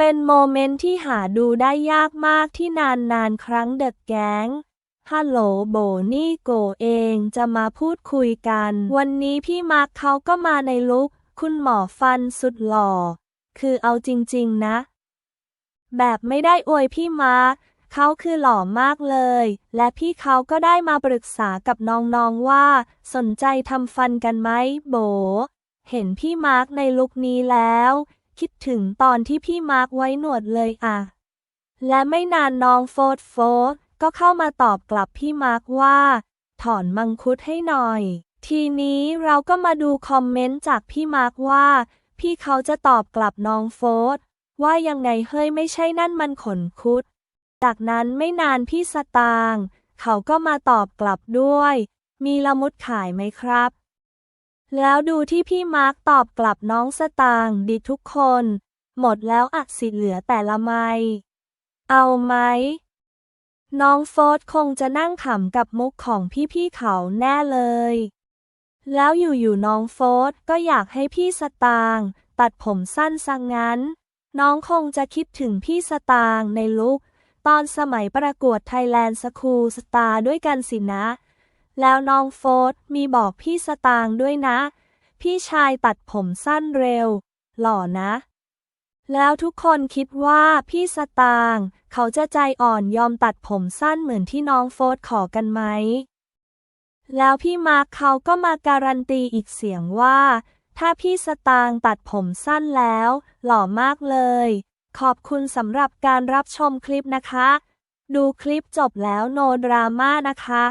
เป็นโมเมนต์ที่หาดูได้ยากมากที่นานนานๆครั้งเดอะแก๊งฮัลโหลโบนี่โกเองจะมาพูดคุยกัน วันนี้พี่มาร์คเขาก็มาในลุคคุณหมอฟันสุดหล่อ คือเอาจริงๆนะ แบบไม่ได้อวยพี่มาร์คเขาคือหล่อมากเลย และพี่เขาก็ได้มาปรึกษากับน้องๆว่า สนใจทำฟันกันไหมโบ เห็นพี่มาร์คในลุคนี้แล้ว คิดถึงตอนที่พี่มาร์คไว้หนวดเลยอะ และไม่นานน้องโฟดโฟดก็เข้ามาตอบกลับพี่มาร์คว่า ถอนมังคุดให้หน่อย ทีนี้เราก็มาดูคอมเมนต์จากพี่มาร์คว่า พี่เขาจะตอบกลับน้องโฟดว่ายังไงเฮ้ยไม่ใช่นั่นมันขนคุด จากนั้นไม่นานพี่สตาง เขาก็มาตอบกลับด้วย มีละมุดขายไหมครับ แล้วดูที่พี่มาร์คตอบกลับน้องสตางค์ดีทุกคน หมดแล้วอักสิเหลือแต่ละไมเอาไหม น้องโฟดคงจะนั่งขำกับมุกของพี่ๆเขาแน่เลย แล้วอยู่ๆน้องโฟดก็อยากให้พี่สตางค์ตัดผมสั้นซะงงั้น น้องคงจะคิดถึงพี่สตางค์ในลุคตอนสมัยประกวดไทยแลนด์สคูลสตาร์ด้วยกันสินะ แล้วน้องโฟดมีบอกพี่สตางค์ด้วยนะ พี่ชายตัดผมสั้นเร็ว หล่อนะ แล้วทุกคนคิดว่าพี่สตางค์เขาจะใจอ่อนยอมตัดผมสั้นเหมือนที่น้องโฟดขอกันไหม แล้วพี่มาร์คเขาก็มาการันตีอีกเสียงว่า ถ้าพี่สตางค์ตัดผมสั้นแล้ว หล่อมากเลย ขอบคุณสำหรับการรับชมคลิปนะคะ ดูคลิปจบแล้วโนดราม่านะคะ